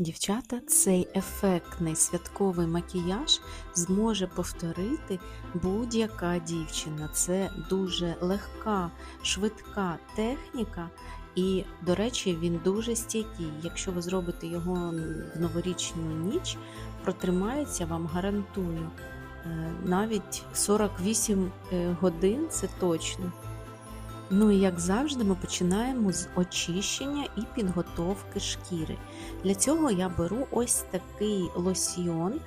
Дівчата, цей ефектний святковий макіяж зможе повторити будь-яка дівчина. Це дуже легка, швидка техніка, і, до речі, він дуже стійкий. Якщо ви зробите його в новорічну ніч, протримається вам гарантую. Е, Навіть 48 е, годин це точно. Ну і як завжди, ми починаємо з очищення і підготовки шкіри. Для цього я беру ось такий лосьйон,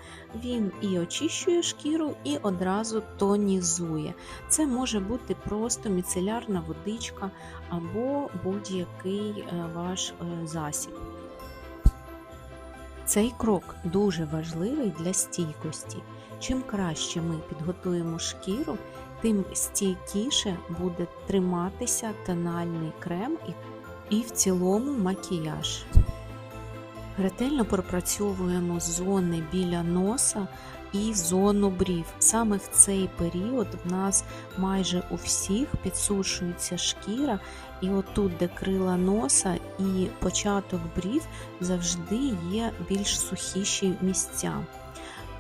він і очищує шкіру, і одразу тонізує. Це може бути просто міцелярна водичка або будь-який е, ваш е, засіб. Цей крок дуже важливий для стійкості. Чим краще ми підготуємо шкіру, тим стійкіше буде триматися тональний крем і, в цілому макіяж. Ретельно пропрацьовуємо зони біля носа і зону брів. Саме в цей період в нас майже у всіх підсушується шкіра, і отут, де крила носа і початок брів, завжди є більш сухіші місця.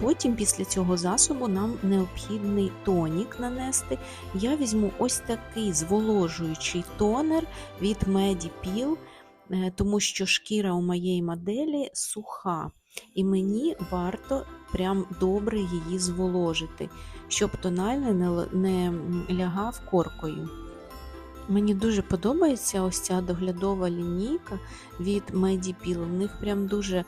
Потім після цього засобу нам необхідний тонік нанести. Я візьму ось такий зволожуючий тонер від Medipil, е, тому що шкіра у моєї моделі суха, і мені варто прям добре її зволожити, щоб тональний не лягав коркою. Мені дуже подобається ось ця доглядова лінійка від Medipil. У них прям дуже е,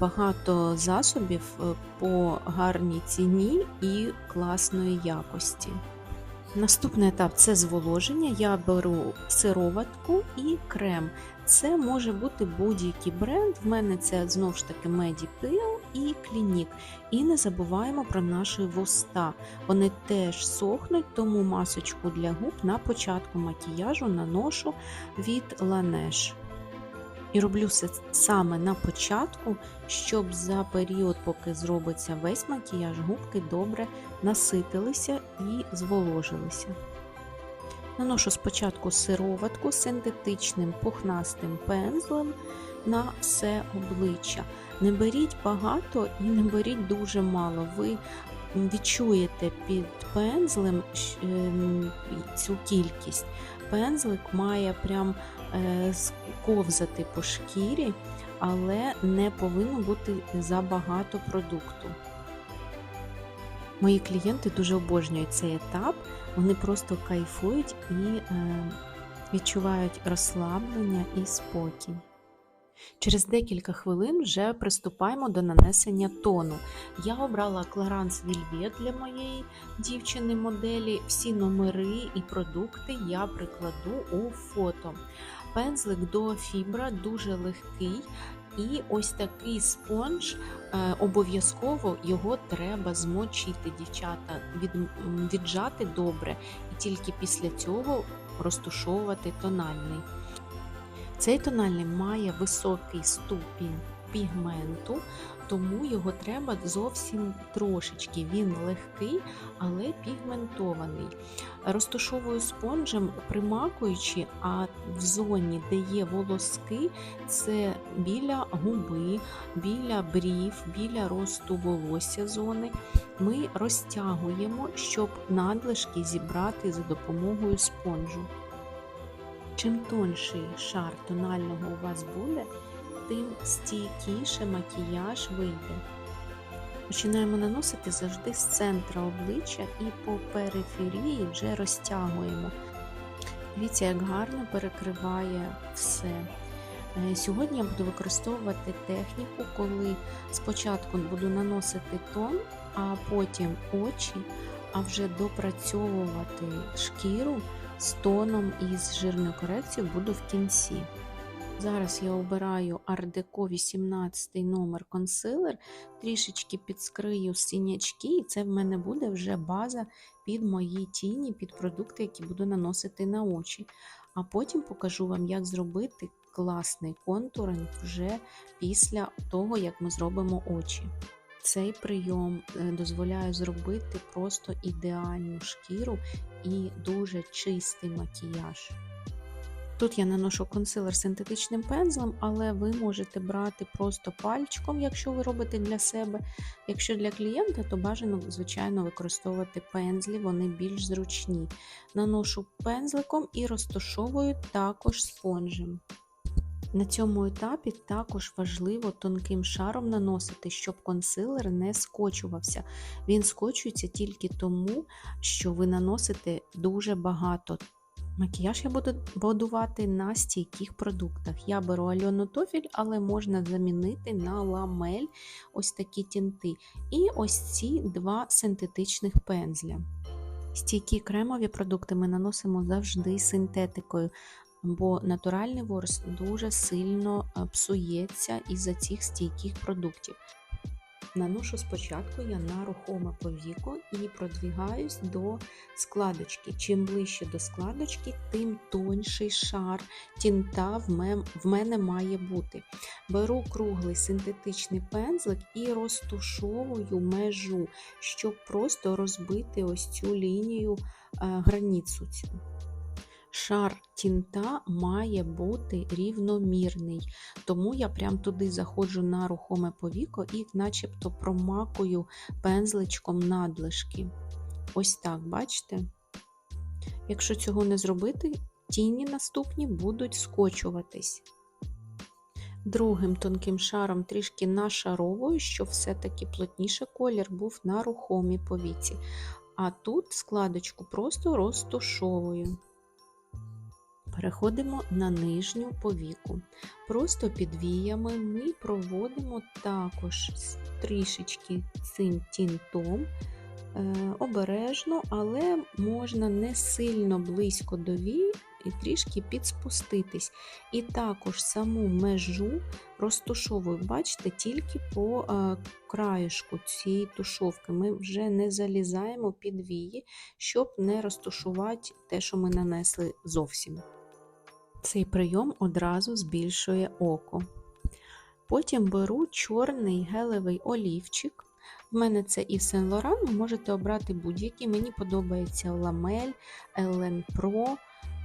багато засобів е, по гарній ціні і класної якості. Наступний етап це зволоження. Я беру сироватку і крем. Це може бути будь-який бренд. В мене це знову ж таки Medipil і Clinique. І не забуваємо про наші вуста. Вони теж сохнуть, тому масочку для губ на початку макіяжу наношу від Laneige. І роблю це саме на початку, щоб за період, поки зробиться весь макіяж, губки добре наситилися і зволожилися. Наношу спочатку сироватку синтетичним пухнастим пензлем на все обличчя. Не беріть багато і не беріть дуже мало. Ви відчуєте під пензлем ем, цю кількість. Пензлик має прям е, ковзати по шкірі, але не повинно бути забагато продукту. Мої клієнти дуже обожнюють цей етап, вони просто кайфують і е, відчувають розслаблення і спокій. Через декілька хвилин вже приступаємо до нанесення тону. Я обрала Clarins Velvet для моєї дівчини-моделі. Всі номери і продукти я прикладу у фото. Пензлик до фібра дуже легкий. І ось такий спонж, е, обов'язково його треба змочити, дівчата, від, віджати добре, і тільки після цього розтушовувати тональний. Цей тональний має високий ступінь пігменту, тому його треба зовсім трошечки. Він легкий, але пігментований. Розташовую спонжем, примакуючи, а в зоні, де є волоски, це біля губи, біля брів, біля росту волосся зони. Ми розтягуємо, щоб надлишки зібрати за допомогою спонжу. Чим тонший шар тонального у вас буде, тим стійкіше макіяж вийде. Починаємо наносити завжди з центра обличчя і по периферії вже розтягуємо. Дивіться, як гарно перекриває все. Е, сьогодні я буду використовувати техніку, коли спочатку буду наносити тон, а потім очі, а вже допрацьовувати шкіру з тоном і з жирною корекцією буду в кінці. Зараз я обираю Deco 18 номер консилер, трішечки підскрию синячки, і це в мене буде вже база під мої тіні, під продукти, які буду наносити на очі. А потім покажу вам, як зробити класний контуринг вже після того, як ми зробимо очі. Цей прийом е, дозволяє зробити просто ідеальну шкіру і дуже чистий макіяж. Тут я наношу консилер синтетичним пензлем, але ви можете брати просто пальчиком, якщо ви робите для себе. Якщо для клієнта, то бажано, звичайно, використовувати пензлі, вони більш зручні. Наношу пензликом і розташовую також спонжем. На цьому етапі також важливо тонким шаром наносити, щоб консилер не скочувався. Він скочується тільки тому, що ви наносите дуже багато. Макіяж я буду будувати на стійких продуктах. Я беру Альону Тофіль, але можна замінити на ламель ось такі тінти. І ось ці два синтетичних пензля. Стійкі кремові продукти ми наносимо завжди синтетикою, бо натуральний ворс дуже сильно е, псується із-за цих стійких продуктів. Наношу спочатку я на рухоме повіко і продвігаюсь до складочки. Чим ближче до складочки, тим тонший шар тінта в мене має бути. Беру круглий синтетичний пензлик і розтушовую межу, щоб просто розбити ось цю лінію е, границю. цю. Шар тінта має бути рівномірний, тому я прям туди заходжу на рухоме повіко і начебто промакую пензличком надлишки. Ось так, бачите? Якщо цього не зробити, тіні наступні будуть скочуватись. Другим тонким шаром трішки нашаровую, щоб все-таки плотніше колір був на рухомій повіці. А тут складочку просто розтушовую. Переходимо на нижню повіку. Просто під віями ми проводимо також трішечки цим тінтом, е, обережно, але можна не сильно близько до вій і трішки підспуститись. І також саму межу розтушовую, бачите, тільки по е, краєшку цієї тушовки. Ми вже не залізаємо під вії, щоб не розтушувати те, що ми нанесли зовсім. Цей прийом одразу збільшує око. Потім беру чорний гелевий олівчик. В мене це і Laurent, ви можете обрати будь-який. Мені подобається Ламель, Ellen Pro,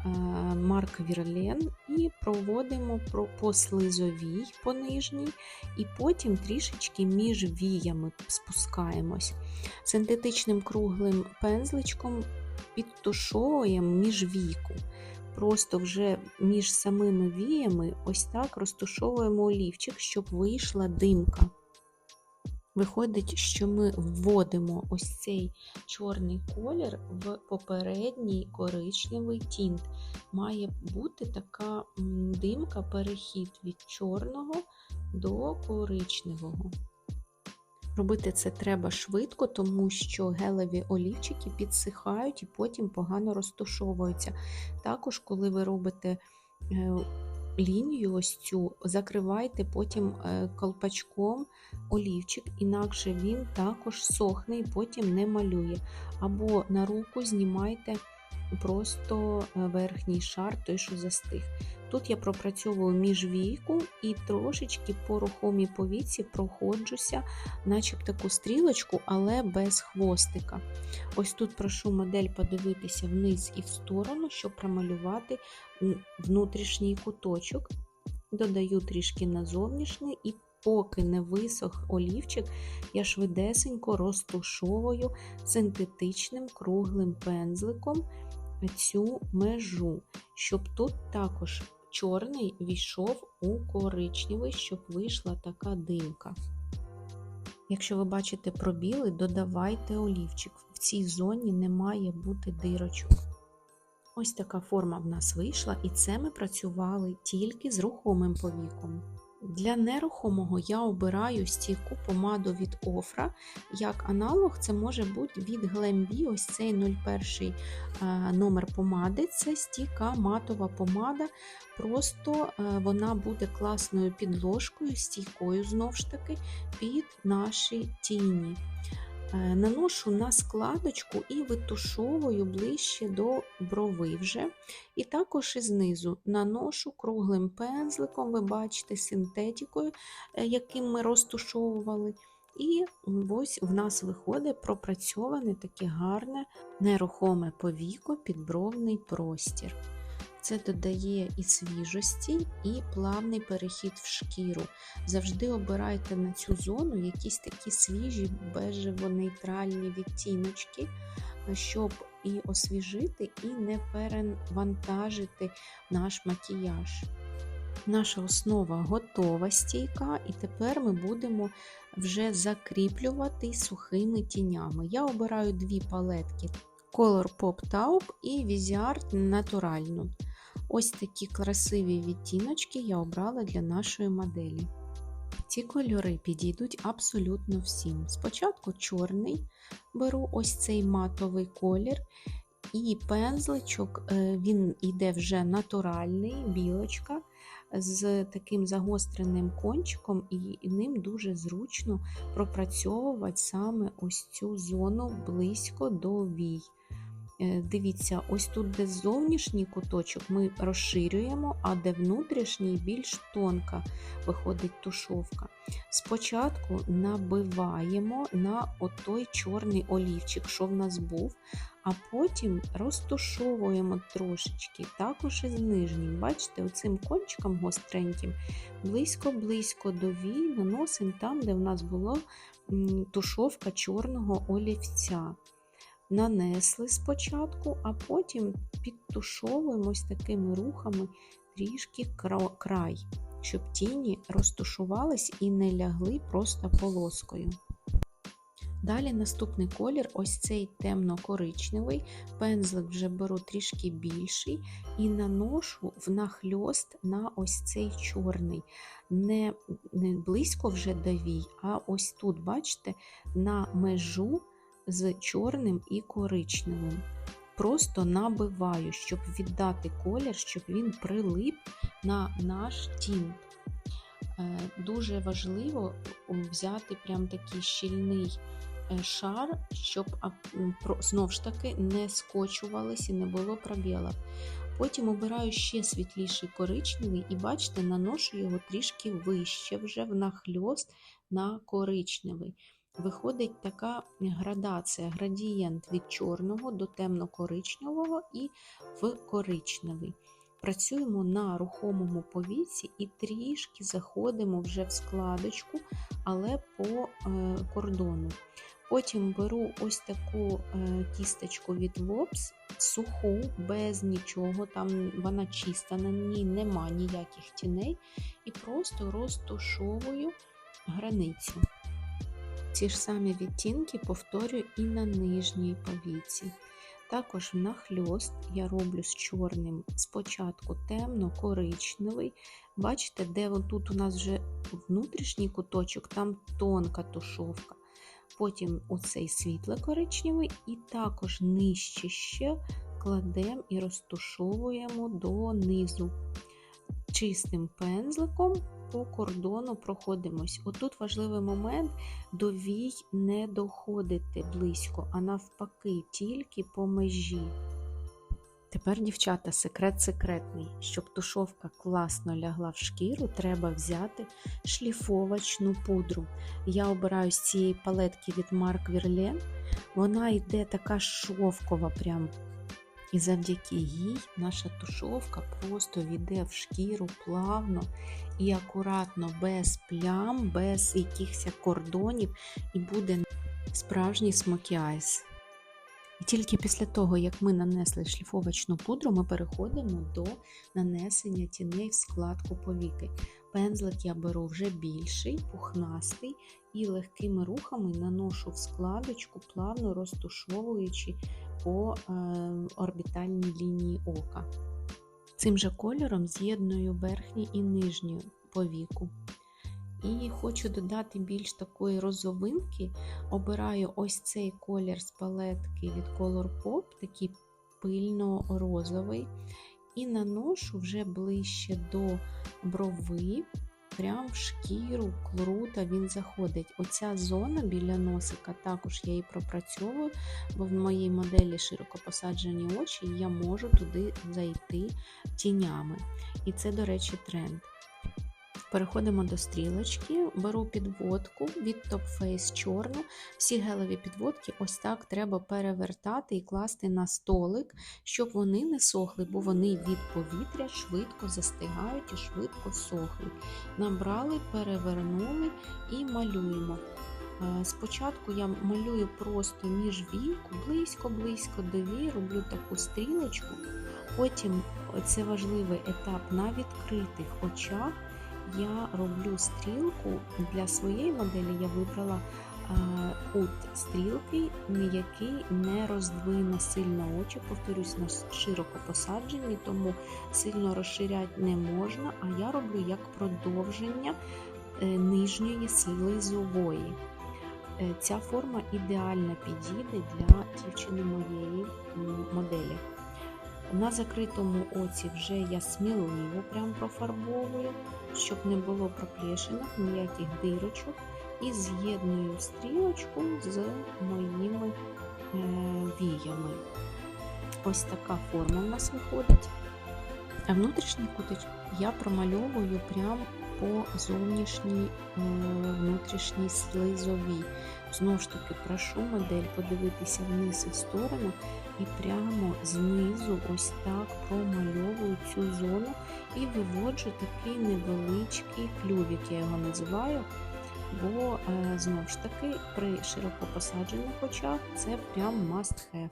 е, Марк Вірлен. І проводимо про- по слизовій, по нижній, і потім трішечки між віями спускаємось. Синтетичним круглим пензличком підтушовуємо між віку. Просто вже між самими віями ось так розтушовуємо олівчик, щоб вийшла димка. Виходить, що ми вводимо ось цей чорний колір в попередній коричневий тінт. Має бути така димка, перехід від чорного до коричневого. Робити це треба швидко, тому що гелеві олівчики підсихають і потім погано розтушовуються. Також, коли ви робите е, лінію ось цю, закривайте потім е, колпачком олівчик, інакше він також сохне і потім не малює. Або на руку знімайте просто е, верхній шар, той, що застиг. Тут я пропрацьовую міжвійку і трошечки по рухомій повіці проходжуся, начебто таку стрілочку, але без хвостика. Ось тут прошу модель подивитися вниз і в сторону, щоб промалювати внутрішній куточок. Додаю трішки на зовнішній і поки не висох олівчик, я швидесенько розтушовую синтетичним круглим пензликом цю межу, щоб тут також чорний війшов у коричневий, щоб вийшла така димка. Якщо ви бачите пробіли, додавайте олівчик. В цій зоні не має бути дирочок. Ось така форма в нас вийшла, і це ми працювали тільки з рухомим повіком. Для нерухомого я обираю стійку помаду від Офра. Як аналог, це може бути від Glambi, ось цей 01 е, номер помади. Це стійка матова помада. Просто е, вона буде класною підложкою, стійкою знову ж таки, під наші тіні. Е, Наношу на складочку і витушовую ближче до брови вже. І також і знизу наношу круглим пензликом, ви бачите, синтетикою, е, яким ми розтушовували. І ось в нас виходить пропрацьоване таке гарне нерухоме повіко підбровний простір. Це додає і свіжості, і плавний перехід в шкіру. Завжди обирайте на цю зону якісь такі свіжі, бежево-нейтральні відтіночки, щоб і освіжити, і не перевантажити наш макіяж. Наша основа готова стійка, і тепер ми будемо вже закріплювати сухими тінями. Я обираю дві палетки Color Pop Taupe і Viziart натуральну. Ось такі красиві відтіночки я обрала для нашої моделі. Ці кольори підійдуть абсолютно всім. Спочатку чорний беру ось цей матовий колір, і пензличок, е, він йде вже натуральний, білочка з таким загостреним кончиком, і ним дуже зручно пропрацьовувати саме ось цю зону близько до вій. Е, Дивіться, ось тут, де зовнішній куточок, ми розширюємо, а де внутрішній більш тонка виходить тушовка. Спочатку набиваємо на отой чорний олівчик, що в нас був, а потім розтушовуємо трошечки, також із нижнім. Бачите, оцим кончиком гостреньким, близько-близько до вій наносимо там, де в нас була тушовка чорного олівця. Нанесли спочатку, а потім підтушовуємось такими рухами трішки край, щоб тіні розтушувались і не лягли просто полоскою. Далі наступний колір ось цей темно-коричневий, пензлик вже беру трішки більший і наношу в нахльост на ось цей чорний. Не, не близько вже до вій, а ось тут, бачите, на межу з чорним і коричневим. Просто набиваю, щоб віддати колір, щоб він прилип на наш тінт. Е, дуже важливо взяти прям такий щільний е, шар, щоб знов ж таки не скочувались і не було пробілів. Потім обираю ще світліший коричневий і, бачите, наношу його трішки вище, вже внахльост на коричневий. Виходить така градація, градієнт від чорного до темно-коричневого і в коричневий. Працюємо на рухомому повіці і трішки заходимо вже в складочку, але по е, кордону. Потім беру ось таку е, кісточку від Wops, суху, без нічого, там вона чиста, на ній нема ніяких тіней, і просто розтушовую границю. Ці ж самі відтінки повторюю і на нижній повіці. Також нахльост я роблю з чорним спочатку темно-коричневий. Бачите, де тут у нас вже внутрішній куточок, там тонка тушовка. Потім оцей світло-коричневий, і також нижче ще кладемо і розтушовуємо донизу. Чистим пензликом по кордону проходимось. Отут важливий момент: до вій не доходити близько, а навпаки, тільки по межі. Тепер, дівчата, секрет секретний. Щоб тушовка класно лягла в шкіру, треба взяти шліфовочну пудру. Я обираю з цієї палетки від Mark Verlaine. Вона йде така шовкова, прям і завдяки їй наша тушовка просто війде в шкіру плавно і акуратно, без плям, без якихось кордонів, і буде справжній смокі айс. І тільки після того, як ми нанесли шліфовочну пудру, ми переходимо до нанесення тіней в складку повіки. Пензлик я беру вже більший, пухнастий і легкими рухами наношу в складочку, плавно розтушовуючи по е, орбітальній лінії ока. Цим же кольором з'єдную верхній і нижню повіку. І хочу додати більш такої розовинки. Обираю ось цей колір з палетки від Color Pop, такий пильно-розовий, і наношу вже ближче до брови прям в шкіру, круто він заходить. Оця зона біля носика, також я її пропрацьовую, бо в моїй моделі широко посаджені очі, і я можу туди зайти тінями. І це, до речі, тренд. Переходимо до стрілочки, беру підводку від Top Face чорну. Всі гелеві підводки ось так треба перевертати і класти на столик, щоб вони не сохли, бо вони від повітря швидко застигають і швидко сохнуть. Набрали, перевернули і малюємо. Е, Спочатку я малюю просто між війку, близько-близько до вій, роблю таку стрілочку. Потім це важливий етап на відкритих очах. Я роблю стрілку для своєї моделі. Я вибрала е, кут стрілки, який не роздвине сильно очі. Повторюсь, у нас широко посаджені, тому сильно розширяти не можна. А я роблю як продовження е, нижньої слизової. Е, Ця форма ідеально підійде для дівчини моєї моделі. На закритому оці вже я сміливо прям профарбовую, щоб не було проплешинок, ніяких дирочок. І з'єдную стрілочку з моїми е, віями. Ось така форма в нас виходить. А внутрішній куточок я промальовую прямо по зовнішній е, внутрішній слизовій. Знову ж таки, прошу модель подивитися вниз і сторону і прямо знизу ось так промальовую цю зону і виводжу такий невеличкий клювік, я його називаю. Бо е, знову ж таки при широко посаджених очах це прям must have.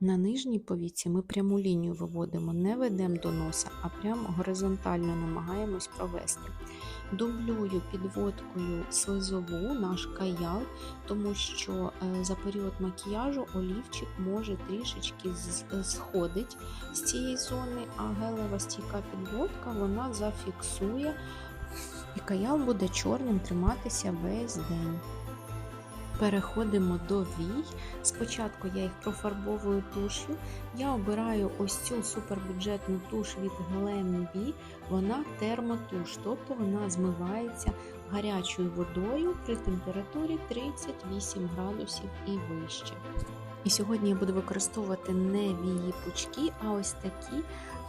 На нижній повіці ми пряму лінію виводимо, не ведемо до носа, а прямо горизонтально намагаємось провести. Дублюю підводкою слизову наш каял, тому що е, за період макіяжу олівчик може трішечки сходить з цієї зони, а гелева стійка підводка вона зафіксує, і каял буде чорним триматися весь день. Переходимо до вій. Спочатку я їх профарбовую туш'ю. Я обираю ось цю супербюджетну туш від Glambi. Вона термотуш, тобто вона змивається гарячою водою при температурі 38 градусів і вище. І сьогодні я буду використовувати не вії пучки, а ось такі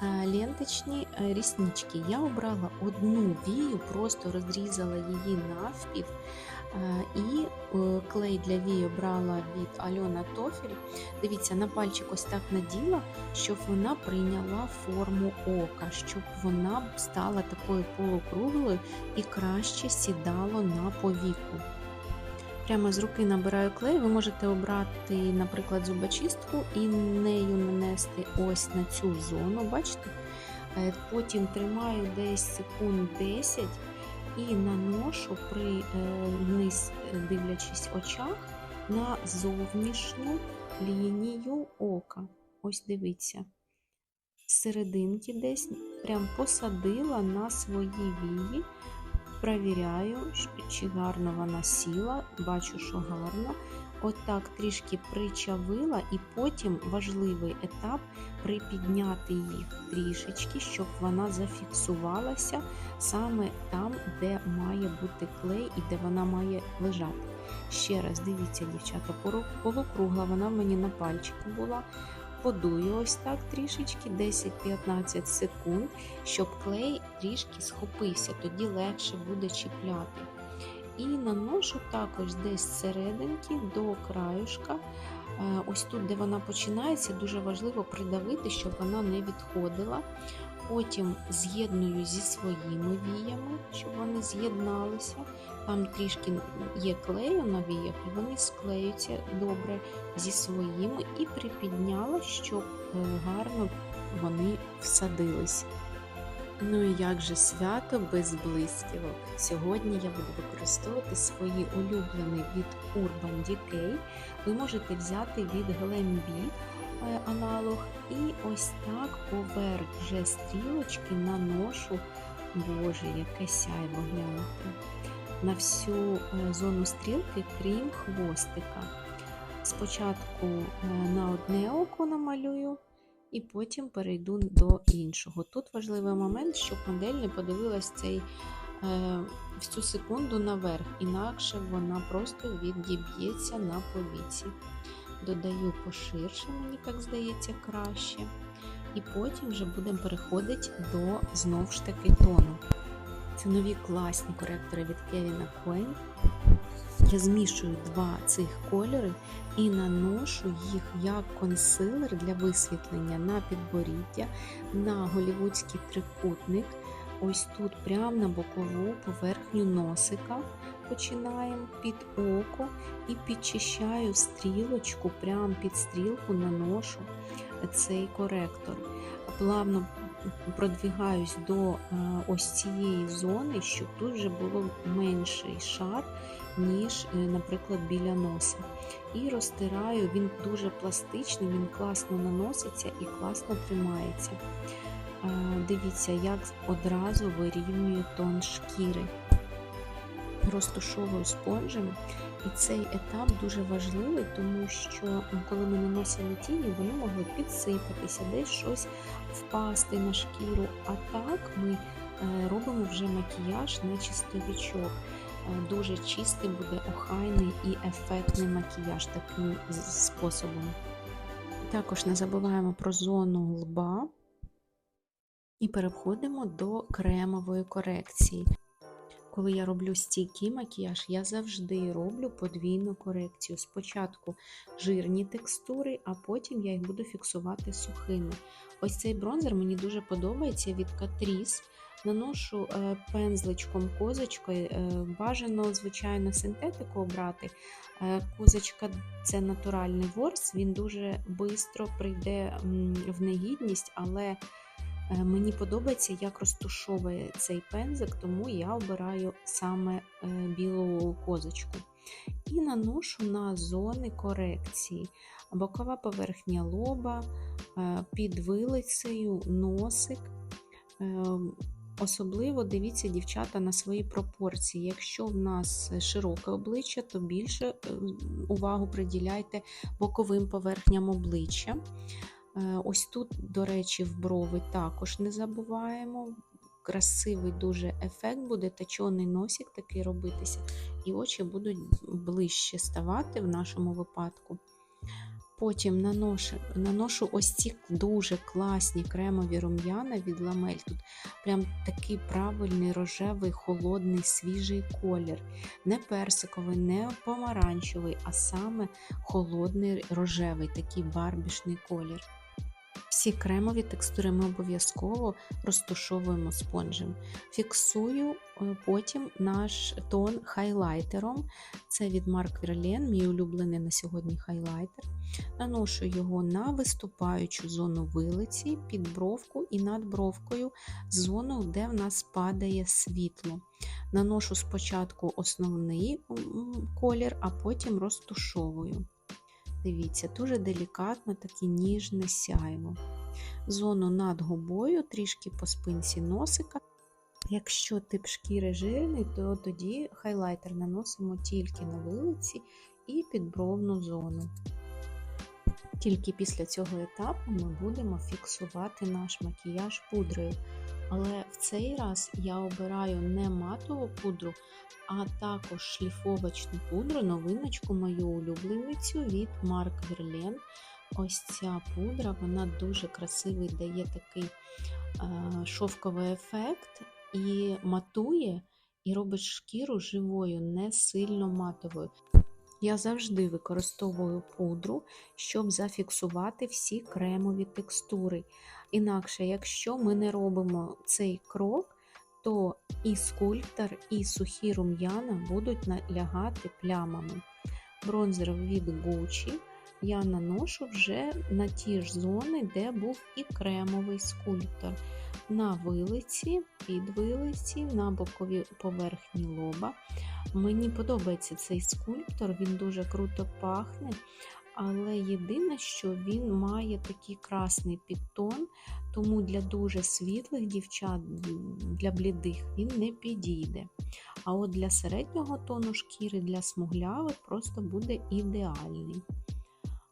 е, ленточні е, ріснички. Я обрала одну вію, просто розрізала її навпів. І е, клей для вії обрала від Альона Тофель. Дивіться, на пальчик ось так наділа, щоб вона прийняла форму ока, щоб вона стала такою полукруглою і краще сідало на повіку. Прямо з руки набираю клей, ви можете обрати, наприклад, зубочистку і нею нанести ось на цю зону, бачите? Е, Потім тримаю десь секунд 10 і наношу при низ, е, дивлячись очах на зовнішню лінію ока. Ось дивіться. Серединки десь прям посадила на свої вії, Провіряю, чи гарно вона сіла, бачу, що гарно. Отак трішки причавила, і потім важливий етап припідняти їх трішечки, щоб вона зафіксувалася саме там, де має бути клей і де вона має лежати. Ще раз дивіться, дівчата, полукругла вона в мені на пальчику була. Подую ось так трішечки, 10-15 секунд, щоб клей трішки схопився, тоді легше буде чіпляти. І наношу також десь серединки до краюшка. Е, Ось тут, де вона починається, дуже важливо придавити, щоб вона не відходила. Потім з'єдную зі своїми віями, щоб вони з'єдналися. Там трішки є клею на віях, і вони склеються добре зі своїми і припідняла, щоб е, гарно вони всадились. Ну і як же свято без блисківок. Сьогодні я буду використовувати свої улюблені від Urban Decay. Ви можете взяти від Glambi е, аналог і ось так поверх вже стрілочки наношу, боже, яке сяйво глянути, на всю е, зону стрілки, крім хвостика. Спочатку е, на одне око намалюю, і потім перейду до іншого. Тут важливий момент, щоб модель не подивилась цей, е, в цю секунду наверх, інакше вона просто відіб'ється на повіці. Додаю поширше, мені так здається, краще. І потім вже будемо переходити до знов ж таки тону. Це нові класні коректори від Kevin Coyne. Я змішую два цих кольори і наношу їх як консилер для висвітлення на підборіддя, на голівудський трикутник. Ось тут прямо на бокову поверхню носика починаємо під око і підчищаю стрілочку, прямо під стрілку наношу цей коректор. Плавно продвігаюсь до е, ось цієї зони, щоб тут вже було менший шар, ніж, е, наприклад, біля носа. І розтираю, він дуже пластичний, він класно наноситься і класно тримається. Е, Дивіться, як одразу вирівнюю тон шкіри. Розтушовую спонжем. І цей етап дуже важливий, тому що коли ми наносили тіні, вони могли підсипатися, десь щось впасти на шкіру. А так ми е, робимо вже макіяж на чистовічок. Е, Дуже чистий буде охайний і ефектний макіяж таким способом. Також не забуваємо про зону лба і переходимо до кремової корекції. Коли я роблю стійкий макіяж, я завжди роблю подвійну корекцію. Спочатку жирні текстури, а потім я їх буду фіксувати сухими. Ось цей бронзер мені дуже подобається від Catrice. Наношу е, пензличком козочкою. Е, бажано, звичайно, синтетику обрати. Е, Козочка це натуральний ворс, він дуже швидко прийде в негідність, але Мені подобається, як розтушовує цей пензик, тому я обираю саме е, білу козочку. І наношу на зони корекції. Бокова поверхня лоба, е, під вилицею, носик. Е, Особливо дивіться, дівчата, на свої пропорції. Якщо в нас широке обличчя, то більше е, увагу приділяйте боковим поверхням обличчя. Е, Ось тут, до речі, в брови також не забуваємо. Красивий дуже ефект буде, точений носик такий робитися, і очі будуть ближче ставати в нашому випадку. Потім наношу, наношу ось ці дуже класні кремові рум'яна від ламель. Тут прям такий правильний рожевий, холодний, свіжий колір. Не персиковий, не помаранчевий, а саме холодний рожевий, такий барбішний колір. Всі кремові текстури ми обов'язково розтушовуємо спонжем. Фіксую е, потім наш тон хайлайтером. Це від Marc Verlaine, мій улюблений на сьогодні хайлайтер. Наношу його на виступаючу зону вилиці, під бровку і над бровкою зону, де в нас падає світло. Наношу спочатку основний колір, а потім розтушовую. Дивіться, дуже делікатно, таке ніжне сяйво. Зону над губою, трішки по спинці носика. Якщо тип шкіри жирний, то тоді хайлайтер наносимо тільки на вилиці і підбровну зону. Тільки після цього етапу ми будемо фіксувати наш макіяж пудрою. Але в цей раз я обираю не матову пудру, а також шліфовочну пудру, новиночку мою улюбленицю від Marc Verlaine. Ось ця пудра, вона дуже красивий, дає такий е, шовковий ефект і матує, і робить шкіру живою, не сильно матовою. Я завжди використовую пудру, щоб зафіксувати всі кремові текстури. Інакше, якщо ми не робимо цей крок, то і скульптор, і сухі рум'яна будуть лягати плямами. Бронзер від Gucci я наношу вже на ті ж зони, де був і кремовий скульптор. На вилиці, під вилиці, на боковій поверхні лоба. Мені подобається цей скульптор, він дуже круто пахне. Але єдине, що він має такий красний підтон, тому для дуже світлих дівчат, для блідих він не підійде. А от для середнього тону шкіри, для смуглявих просто буде ідеальний.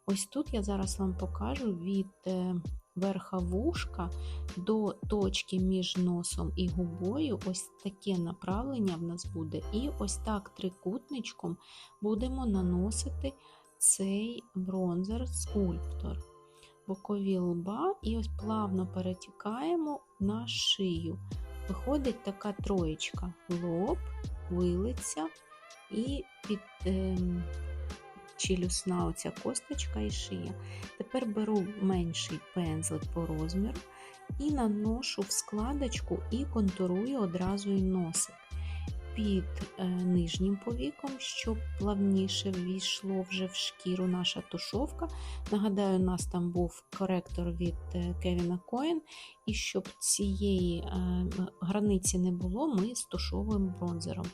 Ось тут я зараз вам покажу від е, верха вушка до точки між носом і губою. Ось таке направлення в нас буде. І ось так трикутничком будемо наносити цей бронзер скульптор. Бокові лба і ось плавно перетікаємо на шию. виходить така троєчка: лоб, вилиця і під ем, челюсна оця косточка і шия. Тепер беру менший пензлик по розміру і наношу в складочку і контурую одразу і носик під е, нижнім повіком, щоб плавніше ввійшло вже в шкіру наша тушовка. Нагадаю, у нас там був коректор від Кевіна Коен, і щоб цієї е, границі не було, ми стушовуємо бронзером.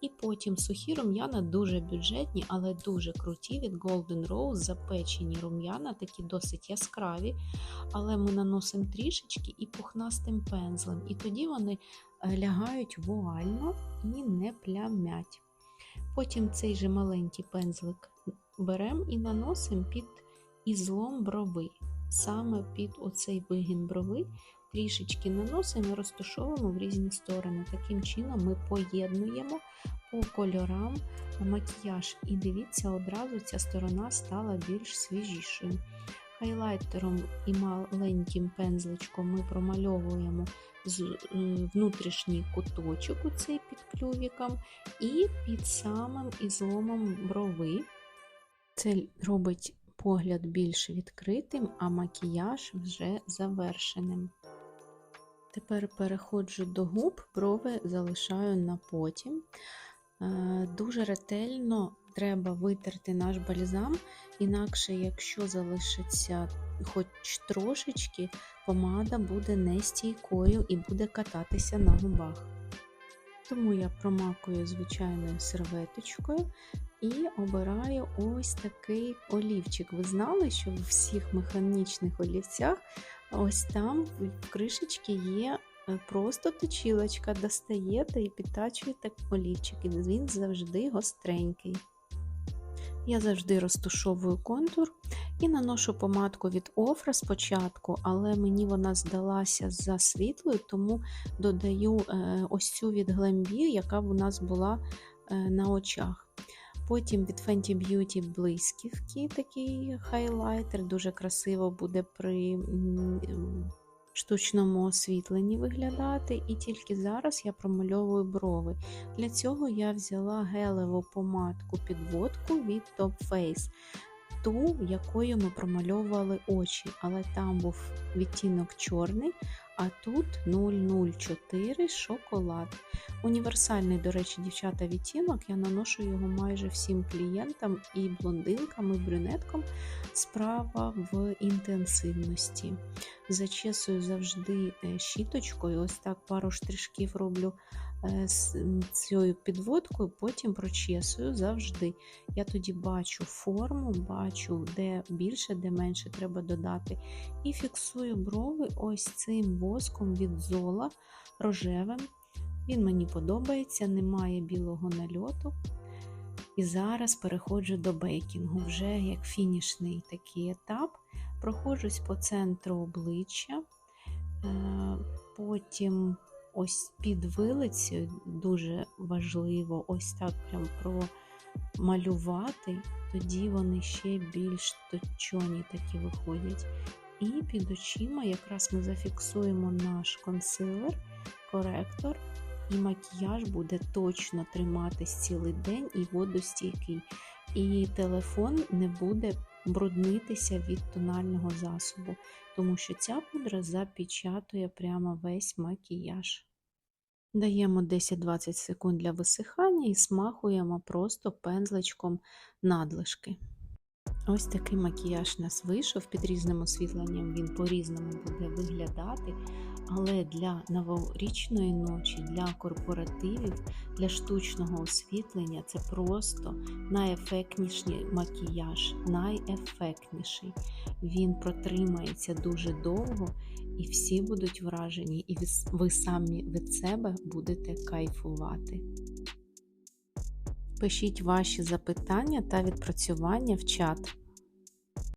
І потім сухі рум'яна дуже бюджетні, але дуже круті від Golden Rose, запечені рум'яна, такі досить яскраві. Але ми наносимо трішечки і пухнастим пензлем. І тоді вони лягають вуально і не плямять. Потім цей же маленький пензлик беремо і наносимо під ізлом брови. Саме під оцей вигін брови трішечки наносимо і розташовуємо в різні сторони. Таким чином ми поєднуємо по кольорам макіяж. І дивіться, одразу ця сторона стала більш свіжішою. Хайлайтером і маленьким пензличком ми промальовуємо внутрішній куточок у цей під клювіком і під самим ізломом брови. Це робить погляд більш відкритим, а макіяж вже завершеним. Тепер переходжу до губ, брови залишаю на потім. Е, дуже ретельно треба витерти наш бальзам, інакше, якщо залишиться хоч трошечки, помада буде нестійкою і буде кататися на губах. Тому я промакую звичайною серветочкою і обираю ось такий олівчик. Ви знали, що в всіх механічних олівцях ось там в кришечці є е, просто точілочка, достаєте і підтачуєте олівчик, і він завжди гостренький. Я завжди розтушовую контур і наношу помадку від Офра спочатку, але мені вона здалася за світлою, тому додаю е, ось цю від Glambi, яка у нас була е, на очах. Потім від Fenty Beauty блисківки, такий хайлайтер, дуже красиво буде при штучному освітленні виглядати, і тільки зараз я промальовую брови. Для цього я взяла гелеву помадку підводку від Top Face, ту, якою ми промальовували очі, але там був відтінок чорний, а тут 004 шоколад. Універсальний, до речі, дівчата відтінок, я наношу його майже всім клієнтам і блондинкам, і брюнеткам. Справа в інтенсивності. Зачесую завжди е, щіточкою, ось так пару штришків роблю з цією підводкою, потім прочесую завжди. Я тоді бачу форму, бачу, де більше, де менше треба додати. І фіксую брови ось цим воском від зола рожевим. Він мені подобається, немає білого нальоту. І зараз переходжу до бейкінгу, вже як фінішний такий етап. Проходжусь по центру обличчя, е, потім ось під вилицею дуже важливо ось так прям промалювати, тоді вони ще більш точоні такі виходять. І під очима якраз ми зафіксуємо наш консилер, коректор, і макіяж буде точно триматись цілий день і водостійкий. І телефон не буде бруднитися від тонального засобу, тому що ця пудра запечатує прямо весь макіяж. Даємо 10-20 секунд для висихання і смахуємо просто пензличком надлишки. Ось такий макіяж нас вийшов під різним освітленням, він по-різному буде виглядати. Але для новорічної ночі, для корпоративів, для штучного освітлення це просто найефектніший макіяж, найефектніший. Він протримається дуже довго і всі будуть вражені, і ви самі від себе будете кайфувати. Пишіть ваші запитання та відпрацювання в чат.